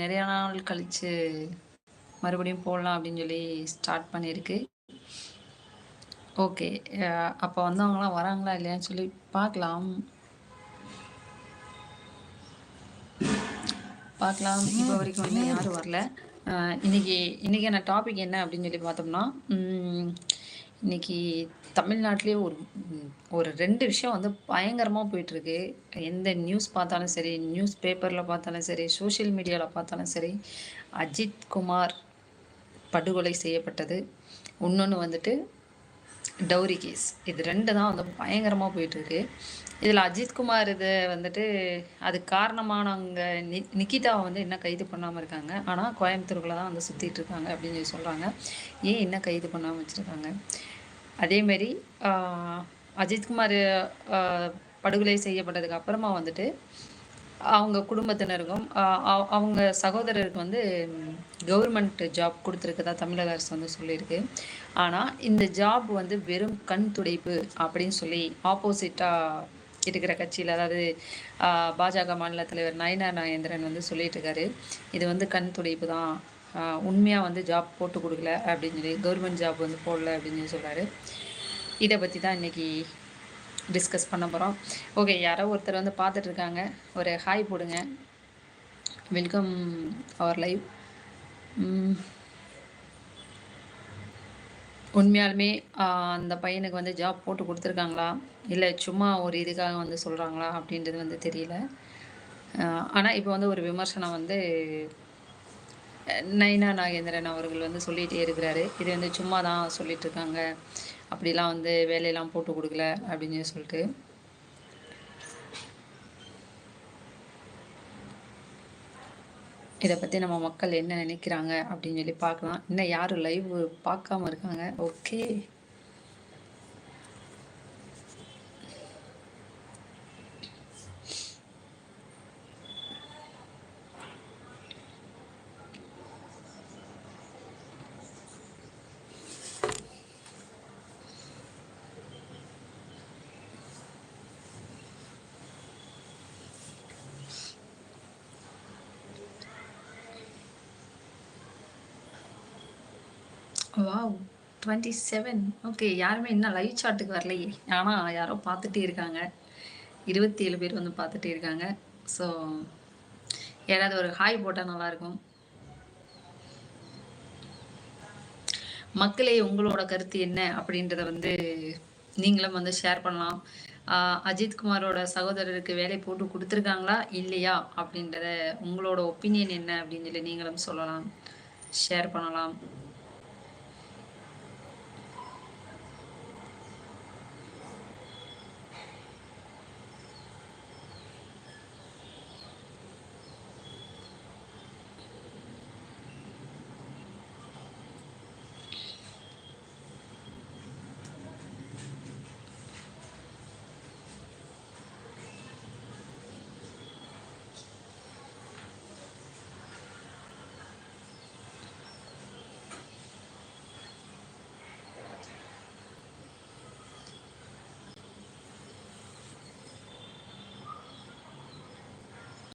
நிறைய நாள் கழிச்சு மறுபடியும் போடலாம் அப்படின்னு சொல்லி ஸ்டார்ட் பண்ணியிருக்கு. ஓகே அப்போ வந்து அவங்களாம் வராங்களா இல்லையான்னு சொல்லி பார்க்கலாம். பார்க்கலாம். இப்போ வரைக்கும் வந்து யாரும் வரல. இன்னைக்கு இன்னைக்கான டாபிக் என்ன அப்படின்னு சொல்லி பார்த்தோம்னா இன்னைக்கு தமிழ்நாட்டிலே ஒரு ஒரு ரெண்டு விஷயம் வந்து பயங்கரமாக போயிட்டுருக்கு. எந்த நியூஸ் பார்த்தாலும் சரி நியூஸ் பேப்பரில் பார்த்தாலும் சரி சோஷியல் மீடியாவில் பார்த்தாலும் சரி அஜித் குமார் படுகொலை செய்யப்பட்டது. இன்னொன்று வந்துட்டு டௌரி கேஸ் இது ரெண்டு தான் வந்து பயங்கரமாக போயிட்டுருக்கு. இதில் அஜித்குமார் இது வந்துட்டு அது காரணமானவங்க நி நிக்கிதாவை வந்து என்ன கைது பண்ணாமல் இருக்காங்க. ஆனால் கோயம்புத்தூருக்குள்ள தான் வந்து சுற்றிட்டு இருக்காங்க அப்படின்னு சொல்லி சொல்கிறாங்க ஏன் என்ன கைது பண்ணாமல் வச்சுருக்காங்க? அதேமாரி அஜித்குமார் படுகொலை செய்யப்பட்டதுக்கு அப்புறமா வந்துட்டு அவங்க குடும்பத்தினருக்கும் அவங்க சகோதரருக்கு வந்து கவர்மெண்ட் ஜாப் கொடுத்துருக்கதா தமிழக அரசு வந்து சொல்லியிருக்கு. ஆனால் இந்த ஜாப் வந்து வெறும் கண் துடைப்பு அப்படின்னு சொல்லி ஆப்போசிட்டாக இருக்கிற கட்சியில் அதாவது பாஜக மாநில தலைவர் நயனா நாயந்திரன் வந்து சொல்லிட்டு இருக்காரு இது வந்து கண் துடைப்பு தான். உண்மையாக வந்து ஜாப் போட்டு கொடுக்கல அப்படின்னு சொல்லி கவர்மெண்ட் ஜாப் வந்து போடல அப்படின்னு சொல்லி சொல்கிறாரு இதை பற்றி தான் இன்றைக்கி டிஸ்கஸ் பண்ண போகிறோம் ஓகே யாரோ ஒருத்தர் வந்து பார்த்துட்ருக்காங்க ஒரு ஹாய் போடுங்க. வெல்கம் அவர் லைவ் உண்மையாலுமே அந்த பையனுக்கு வந்து ஜாப் போட்டு கொடுத்துருக்காங்களா? இல்லை சும்மா ஒரு இதுக்காக வந்து சொல்கிறாங்களா அப்படின்றது வந்து தெரியல. ஆனால் இப்போ வந்து ஒரு விமர்சனம் வந்து நைனா நாகேந்திரன் அவர்கள் வந்து சொல்லிகிட்டே இருக்கிறாரு. இது வந்து சும்மா தான் சொல்லிகிட்ருக்காங்க அப்படிலாம் வந்து வேலையெல்லாம் போட்டு கொடுக்கல அப்படின்னு சொல்லிட்டு. இதை பற்றி நம்ம மக்கள் என்ன நினைக்கிறாங்க அப்படின்னு சொல்லி பார்க்கலாம். இன்னும் யாரும் லைவ் பார்க்காம இருக்காங்க. Okay wow twenty seven okay யாருமே இன்னும் லைவ் சாட்டுக்கு வரலையே. ஆனால் யாரோ பார்த்துட்டே இருக்காங்க. இருபத்தி ஏழு பேர் வந்து பார்த்துட்டே இருக்காங்க. ஸோ யாராவது ஒரு ஹாய் போட்டால் நல்லாயிருக்கும். மக்களே உங்களோட கருத்து என்ன? அப்படின்றத வந்து நீங்களும் வந்து ஷேர் பண்ணலாம். அஜித்குமாரோட சகோதரருக்கு வேலை போட்டு கொடுத்துருக்காங்களா? இல்லையா? அப்படின்றத உங்களோட ஒப்பீனியன் என்ன? அப்படின்னு சொல்லி நீங்களும் சொல்லலாம். ஷேர் பண்ணலாம்.